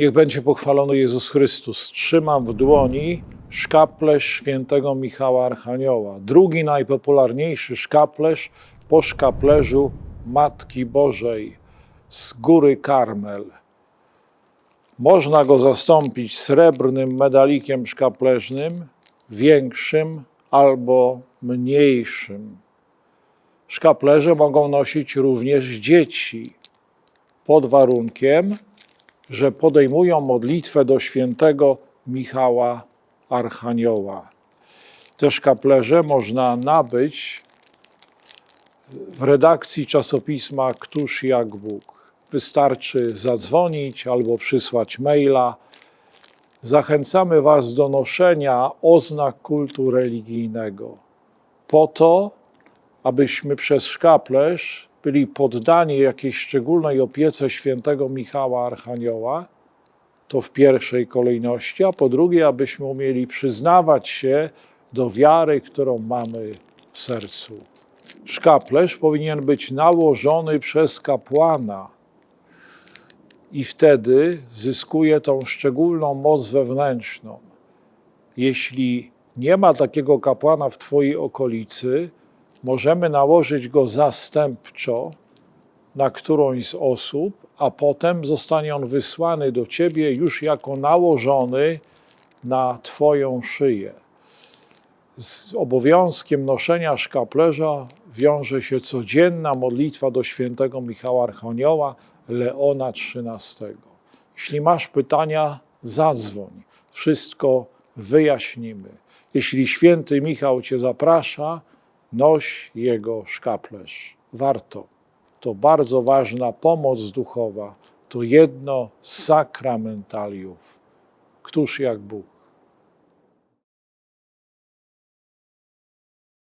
Niech będzie pochwalony Jezus Chrystus. Trzymam w dłoni szkaplerz świętego Michała Archanioła. Drugi najpopularniejszy szkaplerz po szkaplerzu Matki Bożej z góry Karmel. Można go zastąpić srebrnym medalikiem szkaplerznym, większym albo mniejszym. Szkaplerze mogą nosić również dzieci, pod warunkiem, że podejmują modlitwę do świętego Michała Archanioła. Te szkaplerze można nabyć w redakcji czasopisma Któż jak Bóg. Wystarczy zadzwonić albo przysłać maila. Zachęcamy Was do noszenia oznak kultu religijnego, po to, abyśmy przez szkaplerz byli poddani jakiejś szczególnej opiece świętego Michała Archanioła, to w pierwszej kolejności, a po drugie, abyśmy umieli przyznawać się do wiary, którą mamy w sercu. Szkaplerz powinien być nałożony przez kapłana i wtedy zyskuje tą szczególną moc wewnętrzną. Jeśli nie ma takiego kapłana w Twojej okolicy, możemy nałożyć go zastępczo na którąś z osób, a potem zostanie on wysłany do Ciebie już jako nałożony na Twoją szyję. Z obowiązkiem noszenia szkaplerza wiąże się codzienna modlitwa do świętego Michała Archanioła Leona XIII. Jeśli masz pytania, zadzwoń. Wszystko wyjaśnimy. Jeśli święty Michał Cię zaprasza, noś jego szkaplerz. Warto. To bardzo ważna pomoc duchowa. To jedno z sakramentaliów. Któż jak Bóg.